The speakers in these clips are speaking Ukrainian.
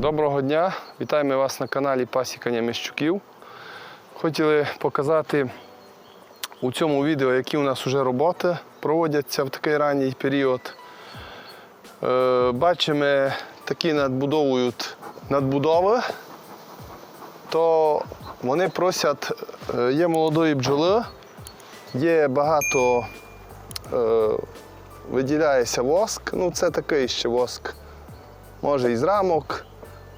Доброго дня! Вітаємо вас на каналі Пасікання Міщуків. Хотіли показати у цьому відео, які у нас вже роботи проводяться в такий ранній період. Е, Бачимо, такі надбудовують надбудови, то вони просять, е, є молодої бджоли, є багато е, виділяється воск, ну це такий ще воск може із рамок.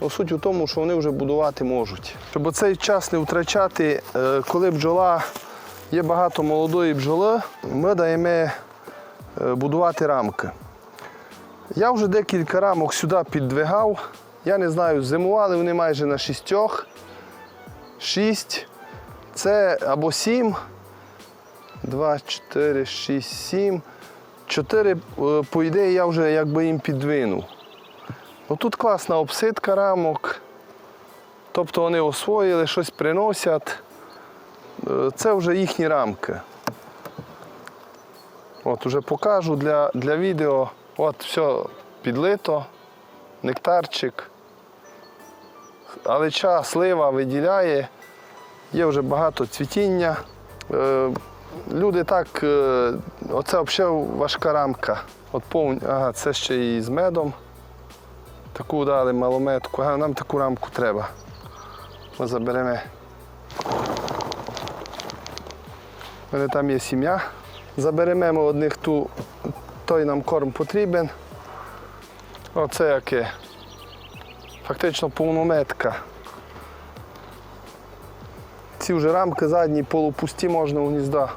Ну, суть у тому, що вони вже будувати можуть. Щоб цей час не втрачати, е, коли бджола є багато молодої бджоли, ми даємо е, будувати рамки. Я вже декілька рамок сюди піддвигав. Я не знаю, зимували вони майже на шістьох. Шість. Це або сім. Два, чотири, шість, сім. Чотири, е, по ідеї, я вже якби їм підвинув. Ну, тут класна обсидка рамок. Тобто вони освоїли, щось приносять. Е, Це вже їхні рамки. От уже покажу для, для відео. От все підлито, нектарчик. Алеча, слива виділяє, є вже багато цвітіння. Е, Люди так, е, оце взагалі важка рамка. От повні, ага, це ще і з медом. Таку дали малометку, а нам таку рамку треба. Ми заберемо. У мене там є сім'я. Заберемо одних ту, той нам корм потрібен. Оце яке. Фактично повнометка. Ці вже рамки задні полупусті можна у гнізда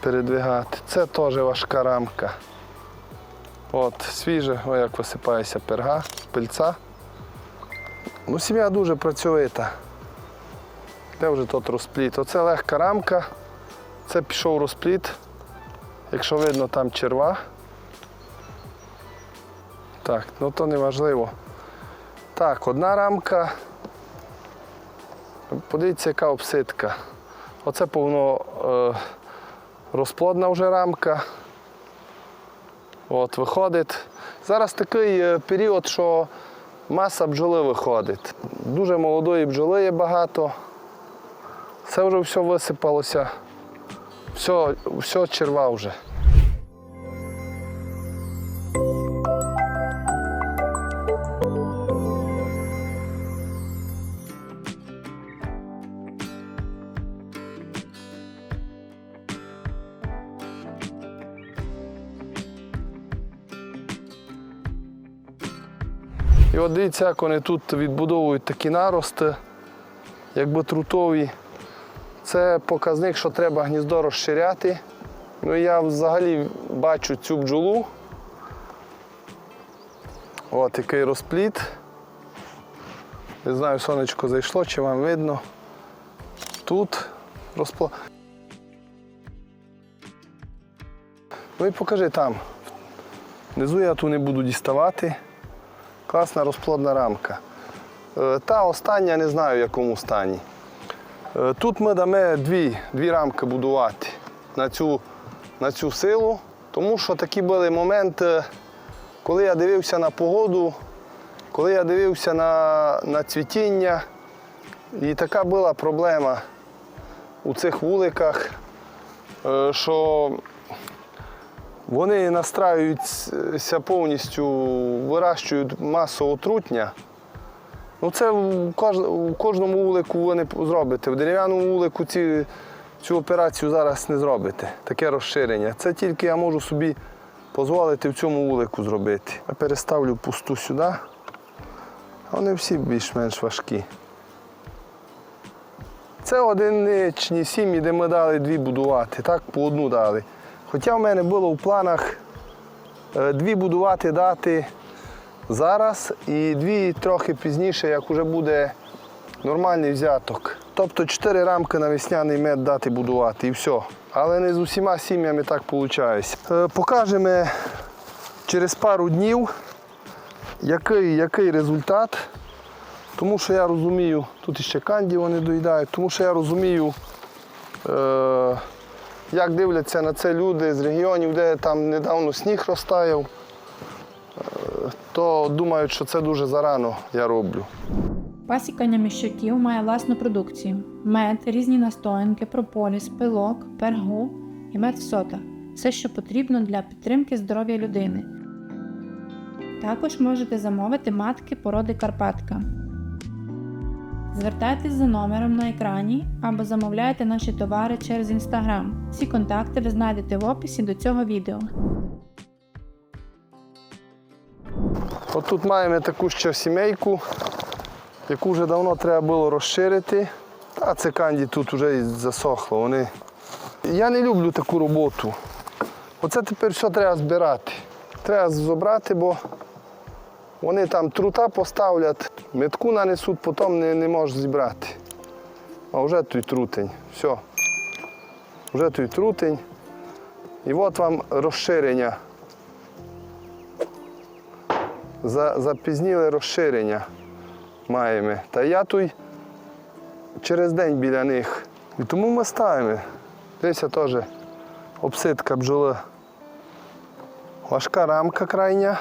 передвигати. Це теж важка рамка. От, свіже, о, як висипається перга, пильця. Ну, сім'я дуже працьовита. Де вже тут розпліт? Оце легка рамка, це пішов розпліт. Якщо видно, там черва. Так, ну то не важливо. Так, одна рамка. Подивіться, яка обсидка. Оце повно е, розплодна вже рамка. От, виходить. Зараз такий е, період, що маса бджоли виходить. Дуже молодої бджоли є багато. Це вже все висипалося. Все, все черва вже. І от дивіться, як вони тут відбудовують такі нарости, якби трутові. Це показник, що треба гніздо розширяти. Ну я взагалі бачу цю бджолу. От який розпліт. Не знаю, сонечко зайшло, чи вам видно. Тут розплод. Ну і покажи там. Внизу я ту не буду діставати. Класна розплодна рамка. Е, Та остання не знаю в якому стані. Е, Тут ми дамо дві, дві рамки будувати на цю, на цю силу, тому що такі були моменти, коли я дивився на погоду, коли я дивився на, на цвітіння. І така була проблема у цих вуликах, е, що вони настраюються повністю, вирощують масово трутня. Ну це у кожному вулику ви не зробите. В дерев'яному вулику ці, цю операцію зараз не зробите. Таке розширення. Це тільки я можу собі дозволити в цьому вулику зробити. Я переставлю пусту сюди. Вони всі більш-менш важкі. Це одиничні сім'ї, де ми дали дві будувати, так по одну дали. Хоча в мене було в планах е, дві будувати дати зараз і дві трохи пізніше, як вже буде нормальний взяток. Тобто чотири рамки на весняний мед дати будувати і все. Але не з усіма сім'ями так виходить. Е, Покажемо через пару днів, який, який результат. Тому що я розумію, тут іще канді вони доїдають, тому що я розумію, е, як дивляться на це люди з регіонів, де там недавно сніг розтаяв. Е, то думають, що це дуже зарано я роблю. Пасікання міщуків має власну продукцію: мед, різні настоянки, прополіс, пилок, пергу і мед в все, що потрібно для підтримки здоров'я людини. Також можете замовити матки породи Карпатка. Звертайтесь за номером на екрані або замовляйте наші товари через інстаграм. Всі контакти ви знайдете в описі до цього відео. От тут маємо таку ще сімейку, яку вже давно треба було розширити. Та це канді тут вже засохло. Вони... Я не люблю таку роботу. Оце тепер все треба збирати. Треба зібрати, бо вони там трута поставлять, метку нанесуть, потім не, не можеш зібрати. А вже той трутень. Все. Вже той трутень. І от вам розширення. За, запізніле розширення маємо. Та я тут через день біля них. І тому ми ставимо. Дивіться теж обсидка бджоли. Важка рамка крайня.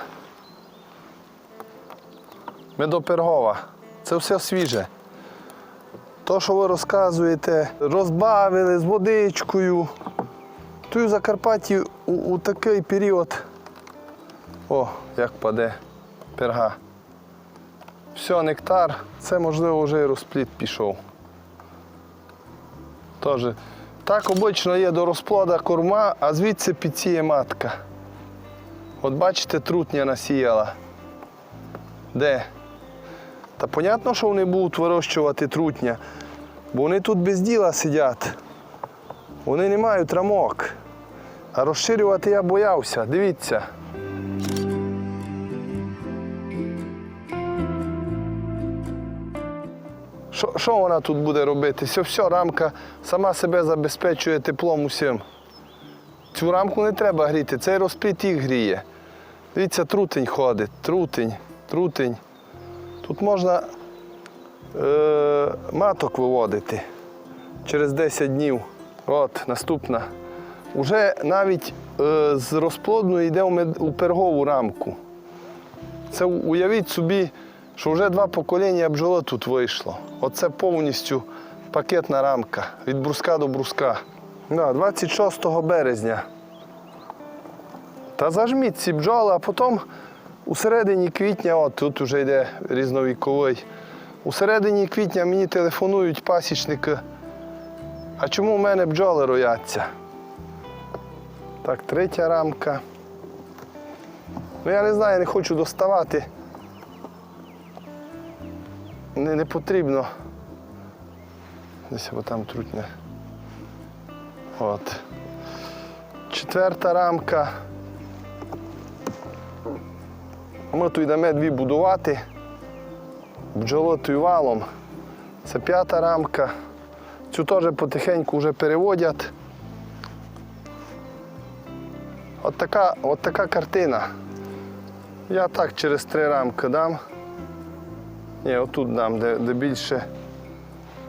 Медопергова. Це все свіже. То, що ви розказуєте, розбавили з водичкою. Тут у Закарпатті у, у такий період. О, як паде перга. Все, нектар. Це можливо вже і розпліт пішов. Тоже. Так обично є до розплода корма, а звідси підсіє матка. От бачите, трутня насіяла. Де? Та понятно, що вони будуть вирощувати трутня, бо вони тут без діла сидять. Вони не мають рамок. А розширювати я боявся. Дивіться. Що, вона тут буде робити? Все, все, рамка сама себе забезпечує теплом усім. Цю рамку не треба гріти, цей розпліт гріє. Дивіться, трутень ходить, трутень, трутень. Тут можна е, маток виводити через 10 днів. От, наступна. Уже навіть е, з розплодної йде у, мед, у пергову рамку. Це уявіть собі, що вже два покоління бджоли тут вийшло. Оце повністю пакетна рамка від бруска до бруска. Да, 26 березня. Та зажміть ці бджоли, а потім у середині квітня, от тут вже йде різновіковий. У середині квітня мені телефонують пасічники. А чому в мене бджоли рояться? Так, третя рамка. Ну я не знаю, я не хочу доставати. Не, не потрібно. Десь або там трутня. От. Четверта рамка. Ми тут йдемо дві будувати. Бджолотою валом. Це п'ята рамка. Цю теж потихеньку вже переводять. От така, от така картина. Я так через три рамки дам. Ні, отут дам, де, де більше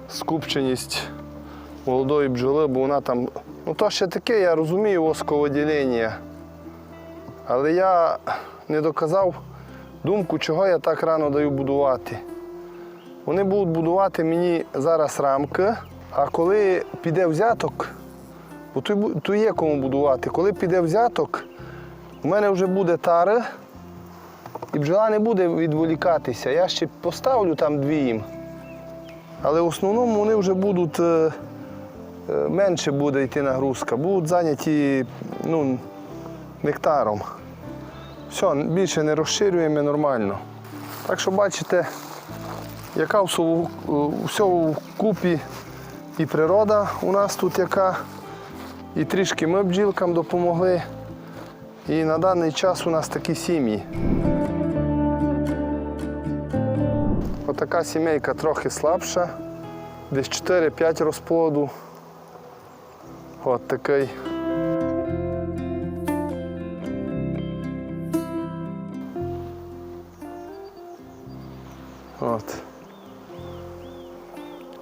скупченість молодої бджоли, бо вона там. Ну то ще таке, я розумію восководілення. Але я не доказав думку, чого я так рано даю будувати. Вони будуть будувати мені зараз рамки, а коли піде взяток, бо тут, є кому будувати, коли піде взяток, у мене вже буде тари, і бджола не буде відволікатися. Я ще поставлю там дві їм. Але в основному вони вже будуть е, е, менше буде йти нагрузка, будуть зайняті ну, нектаром. Все, більше не розширюємо нормально. Так що бачите, яка всього в купі і природа у нас тут яка, і трішки ми бджілкам допомогли. І на даний час у нас такі сім'ї. Отака сімейка трохи слабша, десь 4-5 розплоду. От такий.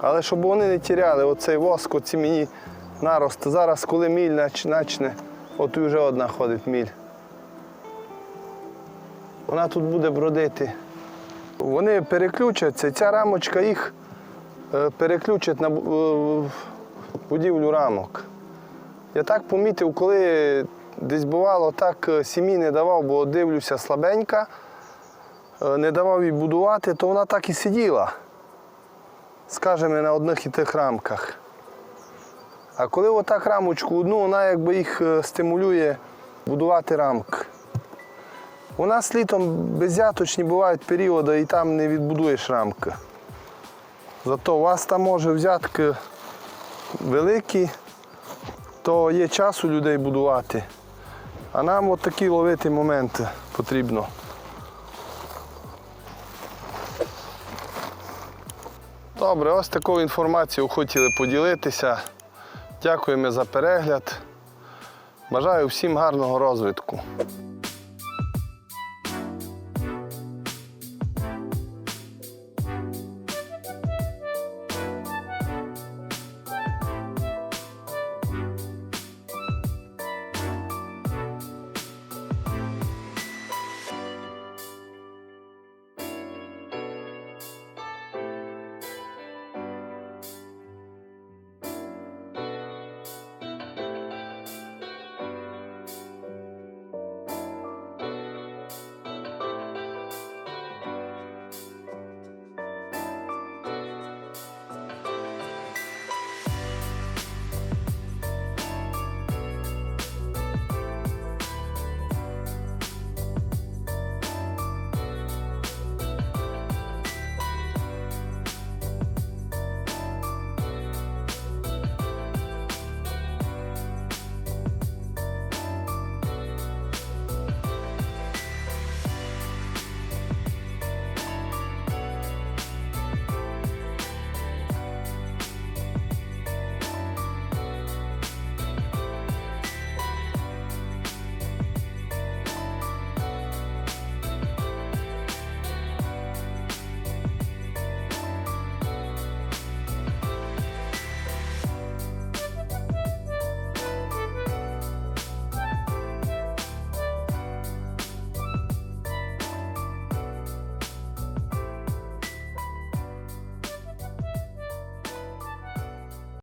Але щоб вони не тіряли оцей воск, оці мені нарости. Зараз, коли міль начне, от вже одна ходить міль. Вона тут буде бродити. Вони переключаться, ця рамочка їх е, переключить на е, будівлю рамок. Я так помітив, коли десь бувало, так е, сім'ї не давав, бо дивлюся слабенька, не давав їй будувати, то вона так і сиділа, скажімо, на одних і тих рамках. А коли отак рамочку одну, вона якби їх е, стимулює будувати рамки. У нас літом беззяточні бувають періоди і там не відбудуєш рамки. Зато у вас там може взятки великі, то є час у людей будувати. А нам от такі ловити моменти потрібно. Добре, ось таку інформацію хотіли поділитися. Дякуємо за перегляд. Бажаю всім гарного розвитку.